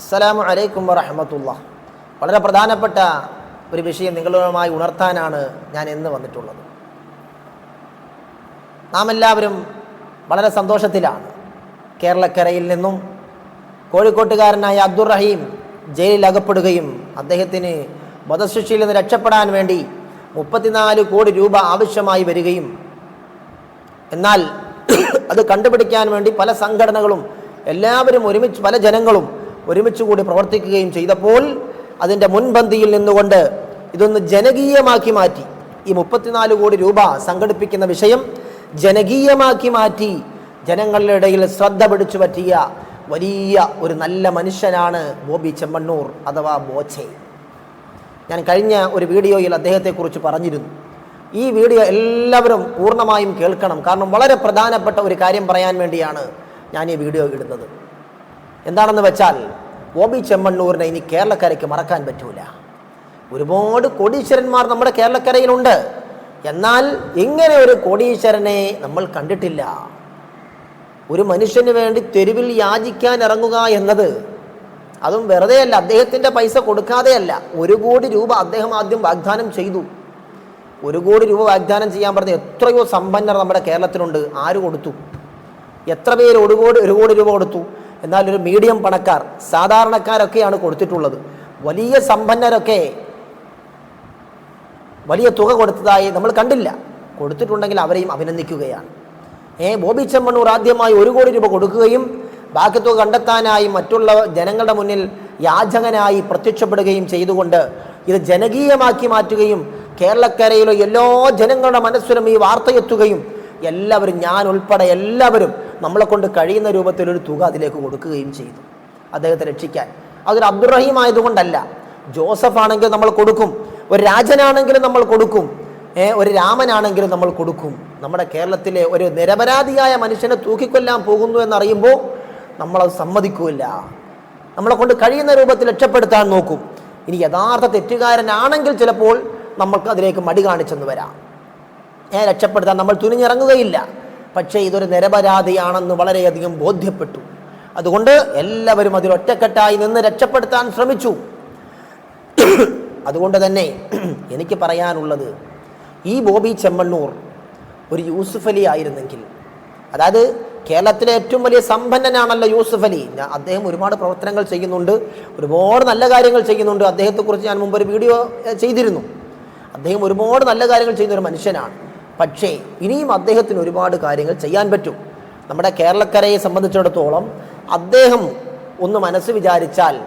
അസ്സലാമു അലൈക്കും വറഹമത്തുള്ള. വളരെ പ്രധാനപ്പെട്ട ഒരു വിഷയം നിങ്ങളുമായി ഉണർത്താനാണ് ഞാൻ ഇന്ന് വന്നിട്ടുള്ളത്. നാം എല്ലാവരും വളരെ സന്തോഷത്തിലാണ്. കേരളക്കരയിൽ നിന്നും കോഴിക്കോട്ടുകാരനായ അബ്ദുറഹീം ജയിലിൽ അകപ്പെടുകയും അദ്ദേഹത്തിന് വധശിക്ഷയിൽ നിന്ന് രക്ഷപ്പെടാൻ വേണ്ടി മുപ്പത്തിനാല് കോടി രൂപ ആവശ്യമായി വരികയും എന്നാൽ അത് കണ്ടുപിടിക്കാൻ വേണ്ടി പല സംഘടനകളും എല്ലാവരും ഒരുമിച്ച് പല ജനങ്ങളും ഒരുമിച്ച് കൂടി പ്രവർത്തിക്കുകയും ചെയ്തപ്പോൾ അതിന്റെ മുൻപന്തിയിൽ നിന്നുകൊണ്ട് ഇതൊന്ന് ജനകീയമാക്കി മാറ്റി. ഈ മുപ്പത്തിനാല് കോടി രൂപ സംഘടിപ്പിക്കുന്ന വിഷയം ജനകീയമാക്കി മാറ്റി ജനങ്ങളുടെ ഇടയിൽ ശ്രദ്ധ പിടിച്ചു പറ്റിയ വലിയ ഒരു നല്ല മനുഷ്യനാണ് ബോബി ചെമ്മണ്ണൂർ അഥവാ ബോച്ചെ. ഞാൻ കഴിഞ്ഞ ഒരു വീഡിയോയിൽ അദ്ദേഹത്തെക്കുറിച്ച് പറഞ്ഞിരുന്നു. ഈ വീഡിയോ എല്ലാവരും പൂർണമായും കേൾക്കണം. കാരണം വളരെ പ്രധാനപ്പെട്ട ഒരു കാര്യം പറയാൻ വേണ്ടിയാണ് ഞാൻ ഈ വീഡിയോ ഇടുന്നത്. എന്താണെന്ന് വെച്ചാൽ ഒ ബി ചെമ്മണ്ണൂരിനെ ഇനി കേരളക്കരയ്ക്ക് മറക്കാൻ പറ്റൂല. ഒരുപാട് കോടീശ്വരന്മാർ നമ്മുടെ കേരളക്കരയിലുണ്ട്. എന്നാൽ ഇങ്ങനെ ഒരു കോടീശ്വരനെ നമ്മൾ കണ്ടിട്ടില്ല. ഒരു മനുഷ്യന് വേണ്ടി തെരുവിൽ യാചിക്കാൻ ഇറങ്ങുക എന്നത് അതും വെറുതെയല്ല അദ്ദേഹത്തിന്റെ പൈസ കൊടുക്കാതെയല്ല. ഒരു കോടി രൂപ അദ്ദേഹം ആദ്യം വാഗ്ദാനം ചെയ്തു. ഒരു കോടി രൂപ വാഗ്ദാനം ചെയ്യാൻ പറഞ്ഞ എത്രയോ സമ്പന്നർ നമ്മുടെ കേരളത്തിലുണ്ട്. ആര് കൊടുത്തു? എത്ര പേര് ഒരു കോടി ഒരു കോടി രൂപ കൊടുത്തു? എന്നാൽ ഒരു മീഡിയം പണക്കാർ സാധാരണക്കാരൊക്കെയാണ് കൊടുത്തിട്ടുള്ളത്. വലിയ സമ്പന്നരൊക്കെ വലിയ തുക കൊടുത്തതായി നമ്മൾ കണ്ടില്ല. കൊടുത്തിട്ടുണ്ടെങ്കിൽ അവരെയും അഭിനന്ദിക്കുകയാണ്. ഏ ബോബി ചെമ്മണ്ണൂർ ആദ്യമായി ഒരു കോടി രൂപ കൊടുക്കുകയും ബാക്കി തുക കണ്ടെത്താനായി മറ്റുള്ള ജനങ്ങളുടെ മുന്നിൽ യാചകനായി പ്രത്യക്ഷപ്പെടുകയും ചെയ്തുകൊണ്ട് ഇത് ജനകീയമാക്കി മാറ്റുകയും കേരളക്കരയിലെ എല്ലാ ജനങ്ങളുടെ മനസ്സിലും ഈ വാർത്തയെത്തുകയും എല്ലാവരും ഞാൻ ഉൾപ്പെടെ എല്ലാവരും നമ്മളെ കൊണ്ട് കഴിയുന്ന രൂപത്തിൽ ഒരു തുക അതിലേക്ക് കൊടുക്കുകയും ചെയ്തു. അദ്ദേഹത്തെ രക്ഷിക്കാൻ. അതൊരു അബ്ദുറഹീം ആയതുകൊണ്ടല്ല. ജോസഫ് ആണെങ്കിൽ നമ്മൾ കൊടുക്കും. ഒരു രാജനാണെങ്കിലും നമ്മൾ കൊടുക്കും. ഒരു രാമനാണെങ്കിലും നമ്മൾ കൊടുക്കും. നമ്മുടെ കേരളത്തിലെ ഒരു നിരപരാധിയായ മനുഷ്യനെ തൂക്കിക്കൊല്ലാൻ പോകുന്നു എന്നറിയുമ്പോൾ നമ്മളത് സമ്മതിക്കൂല നമ്മളെ കൊണ്ട് കഴിയുന്ന രൂപത്തിൽ രക്ഷപ്പെടുത്താൻ നോക്കും. ഇനി യഥാർത്ഥ തെറ്റുകാരനാണെങ്കിൽ ചിലപ്പോൾ നമ്മൾക്ക് അതിലേക്ക് മടി കാണിച്ചെന്ന് വരാം. രക്ഷപ്പെടുത്താൻ നമ്മൾ തുനിഞ്ഞിറങ്ങുകയില്ല. പക്ഷേ ഇതൊരു നിരപരാധിയാണെന്ന് വളരെയധികം ബോധ്യപ്പെട്ടു. അതുകൊണ്ട് എല്ലാവരും അതിൽ ഒറ്റക്കെട്ടായി നിന്ന് രക്ഷപ്പെടുത്താൻ ശ്രമിച്ചു. അതുകൊണ്ട് തന്നെ എനിക്ക് പറയാനുള്ളത് ഈ ബോബി ചെമ്മണ്ണൂർ ഒരു യൂസുഫ് അലി ആയിരുന്നെങ്കിൽ അതായത് കേരളത്തിലെ ഏറ്റവും വലിയ സമ്പന്നനാണല്ലോ യൂസുഫ് അലി. അദ്ദേഹം ഒരുപാട് പ്രവർത്തനങ്ങൾ ചെയ്യുന്നുണ്ട് ഒരുപാട് നല്ല കാര്യങ്ങൾ ചെയ്യുന്നുണ്ട്. അദ്ദേഹത്തെക്കുറിച്ച് ഞാൻ മുമ്പ് ഒരു വീഡിയോ ചെയ്തിരുന്നു. അദ്ദേഹം ഒരുപാട് നല്ല കാര്യങ്ങൾ ചെയ്യുന്ന ഒരു മനുഷ്യനാണ്. പക്ഷേ ഇനിയും അദ്ദേഹത്തിന് ഒരുപാട് കാര്യങ്ങൾ ചെയ്യാൻ പറ്റും. നമ്മുടെ കേരളക്കരയെ സംബന്ധിച്ചിടത്തോളം അദ്ദേഹം ഒന്ന് മനസ്സ് വിചാരിച്ചാൽ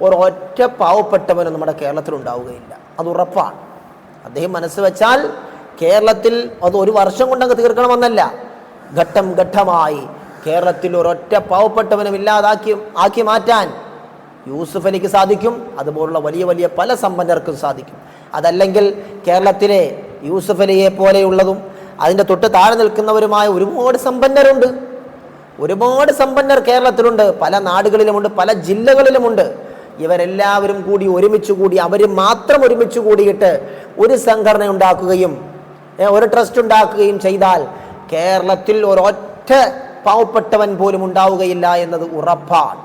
ഒരൊറ്റ പാവപ്പെട്ടവനും നമ്മുടെ കേരളത്തിൽ ഉണ്ടാവുകയില്ല. അത് ഉറപ്പാണ്. അദ്ദേഹം മനസ്സ് വെച്ചാൽ കേരളത്തിൽ അത് ഒരു വർഷം കൊണ്ടങ്ങ് തീർക്കണമെന്നല്ല. ഘട്ടം ഘട്ടമായി കേരളത്തിൽ ഒരൊറ്റ പാവപ്പെട്ടവനും ഇല്ലാതാക്കി ആക്കി മാറ്റാൻ യൂസുഫ് അലിക്ക് സാധിക്കും. അതുപോലുള്ള വലിയ വലിയ പല സമ്പന്നർക്കും സാധിക്കും. അതല്ലെങ്കിൽ കേരളത്തിലെ യൂസുഫ് അലിയെ പോലെയുള്ളതും അതിന്റെ തൊട്ട് താഴെ നിൽക്കുന്നവരുമായ ഒരുപാട് സമ്പന്നരുണ്ട്. ഒരുപാട് സമ്പന്നർ കേരളത്തിലുണ്ട്. പല നാടുകളിലുമുണ്ട് പല ജില്ലകളിലുമുണ്ട്. ഇവരെല്ലാവരും കൂടി ഒരുമിച്ച് കൂടി അവർ മാത്രം ഒരുമിച്ച് കൂടിയിട്ട് ഒരു സംഘടന ഉണ്ടാക്കുകയും ഒരു ട്രസ്റ്റ് ഉണ്ടാക്കുകയും ചെയ്താൽ കേരളത്തിൽ ഒരൊറ്റ പാവപ്പെട്ടവൻ പോലും ഉണ്ടാവുകയില്ല എന്നത് ഉറപ്പാണ്.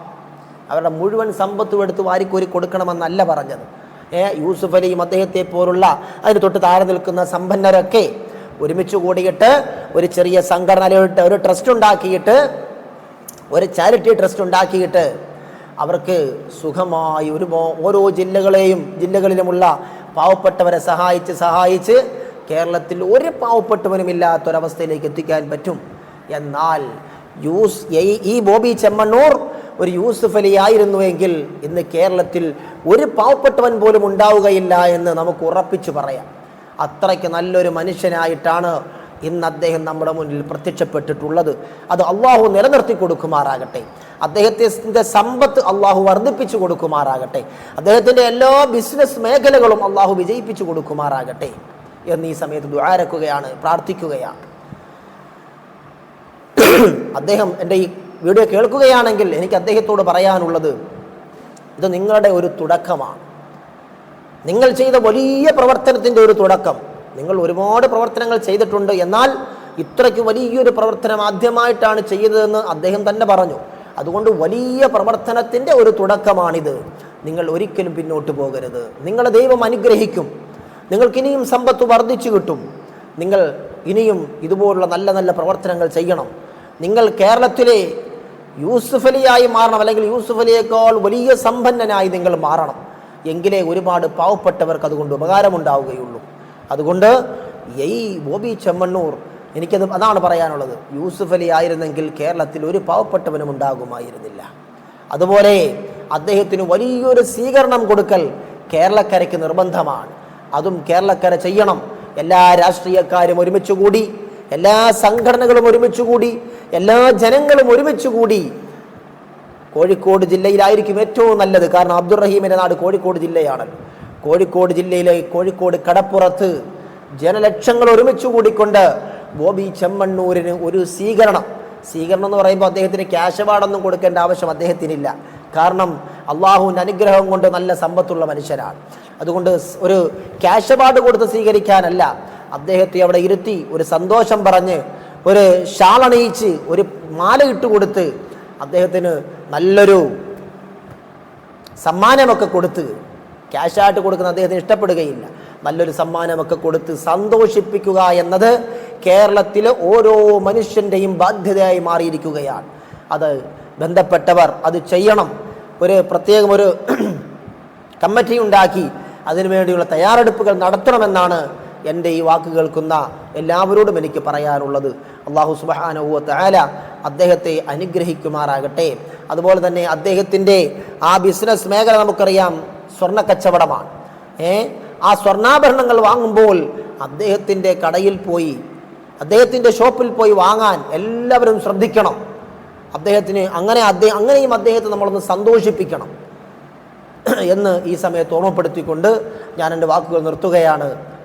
അവരുടെ മുഴുവൻ സമ്പത്തും എടുത്ത് വാരിക്കോരി കൊടുക്കണമെന്നല്ല പറഞ്ഞത്. യൂസുഫ് അലിയും അദ്ദേഹത്തെ പോലുള്ള അതിന് തൊട്ട് താഴെ നിൽക്കുന്ന സമ്പന്നരൊക്കെ ഒരുമിച്ച് കൂടിയിട്ട് ഒരു ചെറിയ സംഘടനയിലിട്ട് ഒരു ട്രസ്റ്റ് ഉണ്ടാക്കിയിട്ട് ഒരു ചാരിറ്റി ട്രസ്റ്റ് ഉണ്ടാക്കിയിട്ട് അവർക്ക് സുഖമായി ഒരു ഓരോ ജില്ലകളെയും ജില്ലകളിലുമുള്ള പാവപ്പെട്ടവരെ സഹായിച്ച് സഹായിച്ച് കേരളത്തിൽ ഒരു പാവപ്പെട്ടവനും ഇല്ലാത്തൊരവസ്ഥയിലേക്ക് എത്തിക്കാൻ പറ്റും. എന്നാൽ യൂസ് ഈ- ബോബി ചെമ്മണ്ണൂർ ഒരു യൂസുഫ് അലി ആയിരുന്നുവെങ്കിൽ ഇന്ന് കേരളത്തിൽ ഒരു പാവപ്പെട്ടവൻ പോലും ഉണ്ടാവുകയില്ല എന്ന് നമുക്ക് ഉറപ്പിച്ചു പറയാം. അത്രയ്ക്ക് നല്ലൊരു മനുഷ്യനായിട്ടാണ് ഇന്ന് അദ്ദേഹം നമ്മുടെ മുന്നിൽ പ്രത്യക്ഷപ്പെട്ടിട്ടുള്ളത്. അത് അള്ളാഹു നിലനിർത്തി കൊടുക്കുമാറാകട്ടെ. അദ്ദേഹത്തിന്റെ സമ്പത്ത് അള്ളാഹു വർദ്ധിപ്പിച്ചു കൊടുക്കുമാറാകട്ടെ. അദ്ദേഹത്തിന്റെ എല്ലാ ബിസിനസ് മേഖലകളും അള്ളാഹു വിജയിപ്പിച്ചു കൊടുക്കുമാറാകട്ടെ എന്ന് ഈ സമയത്ത് ദ്വാരക്കുകയാണ് പ്രാർത്ഥിക്കുകയാണ്. അദ്ദേഹം എന്റെ ഈ വീഡിയോ കേൾക്കുകയാണെങ്കിൽ എനിക്ക് അദ്ദേഹത്തോട് പറയാനുള്ളത് ഇത് നിങ്ങളുടെ ഒരു തുടക്കമാണ്. നിങ്ങൾ ചെയ്ത വലിയ പ്രവർത്തനത്തിന്റെ ഒരു തുടക്കം. നിങ്ങൾ ഒരുപാട് പ്രവർത്തനങ്ങൾ ചെയ്തിട്ടുണ്ട്. എന്നാൽ ഇത്രയ്ക്ക് വലിയൊരു പ്രവർത്തനം ആദ്യമായിട്ടാണ് ചെയ്തതെന്ന് അദ്ദേഹം തന്നെ പറഞ്ഞു. അതുകൊണ്ട് വലിയ പ്രവർത്തനത്തിന്റെ ഒരു തുടക്കമാണിത്. നിങ്ങൾ ഒരിക്കലും പിന്നോട്ട് പോകരുത്. നിങ്ങളെ ദൈവം അനുഗ്രഹിക്കും. നിങ്ങൾക്ക് ഇനിയും സമ്പത്ത് വർദ്ധിച്ചു കിട്ടും. നിങ്ങൾ ഇനിയും ഇതുപോലുള്ള നല്ല നല്ല പ്രവർത്തനങ്ങൾ ചെയ്യണം. നിങ്ങൾ കേരളത്തിലെ യൂസുഫ് അലിയായി മാറണം അല്ലെങ്കിൽ യൂസുഫ് അലിയേക്കാൾ വലിയ സമ്പന്നനായി നിങ്ങൾ മാറണം. എങ്കിലേ ഒരുപാട് പാവപ്പെട്ടവർക്ക് അതുകൊണ്ട് ഉപകാരമുണ്ടാവുകയുള്ളൂ. അതുകൊണ്ട് എയ് ബോബി ചെമ്മണ്ണൂർ എനിക്കത് അതാണ് പറയാനുള്ളത്. യൂസുഫ് അലി ആയിരുന്നെങ്കിൽ കേരളത്തിൽ ഒരു പാവപ്പെട്ടവനും ഉണ്ടാകുമായിരുന്നില്ല. അതുപോലെ അദ്ദേഹത്തിന് വലിയൊരു സ്വീകരണം കൊടുക്കൽ കേരളക്കരയ്ക്ക് നിർബന്ധമാണ്. അതും കേരളക്കര ചെയ്യണം. എല്ലാ രാഷ്ട്രീയക്കാരും ഒരുമിച്ച് കൂടി എല്ലാ സംഘടനകളും ഒരുമിച്ച് കൂടി എല്ലാ ജനങ്ങളും ഒരുമിച്ച് കൂടി കോഴിക്കോട് ജില്ലയിലായിരിക്കും ഏറ്റവും നല്ലത്. കാരണം അബ്ദുറഹീമിന്റെ നാട് കോഴിക്കോട് ജില്ലയാണല്ലോ കോഴിക്കോട് ജില്ലയിലെ കോഴിക്കോട് കടപ്പുറത്ത് ജനലക്ഷങ്ങൾ ഒരുമിച്ച് കൂടിക്കൊണ്ട് ബോബി ചെമ്മണ്ണൂരിന് ഒരു സ്വീകരണം. സ്വീകരണം എന്ന് പറയുമ്പോൾ അദ്ദേഹത്തിന് ക്യാഷ് അവാർഡൊന്നും കൊടുക്കേണ്ട ആവശ്യം അദ്ദേഹത്തിനില്ല. കാരണം അള്ളാഹുവിന്റെ അനുഗ്രഹം കൊണ്ട് നല്ല സമ്പത്തുള്ള മനുഷ്യരാണ് അതുകൊണ്ട് ഒരു ക്യാഷ് അവാർഡ് കൊടുത്ത് സ്വീകരിക്കാനല്ല. അദ്ദേഹത്തെ അവിടെ ഇരുത്തി ഒരു സന്തോഷം പറഞ്ഞ് ഒരു ഷാളണിയിച്ച് ഒരു മാല ഇട്ട് കൊടുത്ത് അദ്ദേഹത്തിന് നല്ലൊരു സമ്മാനമൊക്കെ കൊടുത്ത് ക്യാഷായിട്ട് കൊടുക്കുന്ന അദ്ദേഹത്തിന് ഇഷ്ടപ്പെടുകയില്ല. നല്ലൊരു സമ്മാനമൊക്കെ കൊടുത്ത് സന്തോഷിപ്പിക്കുക എന്നത് കേരളത്തിലെ ഓരോ മനുഷ്യന്റെയും ബാധ്യതയായി മാറിയിരിക്കുകയാണ്. അത് ബന്ധപ്പെട്ടവർ അത് ചെയ്യണം. ഒരു പ്രത്യേകം ഒരു കമ്മിറ്റി ഉണ്ടാക്കി അതിനുവേണ്ടിയുള്ള തയ്യാറെടുപ്പുകൾ നടത്തണമെന്നാണ് എന്റെ ഈ വാക്ക് കേൾക്കുന്ന എല്ലാവരോടും എനിക്ക് പറയാനുള്ളത് അള്ളാഹു സുബാനുവ തആല അദ്ദേഹത്തെ അനുഗ്രഹിക്കുമാറാകട്ടെ. അതുപോലെ തന്നെ അദ്ദേഹത്തിന്റെ ആ ബിസിനസ് മേഖല നമുക്കറിയാം സ്വർണ കച്ചവടമാണ് ഏ? ആ സ്വർണാഭരണങ്ങൾ വാങ്ങുമ്പോൾ അദ്ദേഹത്തിന്റെ കടയിൽ പോയി അദ്ദേഹത്തിന്റെ ഷോപ്പിൽ പോയി വാങ്ങാൻ എല്ലാവരും ശ്രദ്ധിക്കണം. അദ്ദേഹത്തിന് അങ്ങനെ അദ്ദേഹം അങ്ങനെയും അദ്ദേഹത്തെ നമ്മളൊന്ന് സന്തോഷിപ്പിക്കണം. എന്ന് ഈ സമയത്ത് ഓർമ്മപ്പെടുത്തിക്കൊണ്ട് ഞാൻ എന്റെ വാക്കുകൾ നിർത്തുകയാണ്.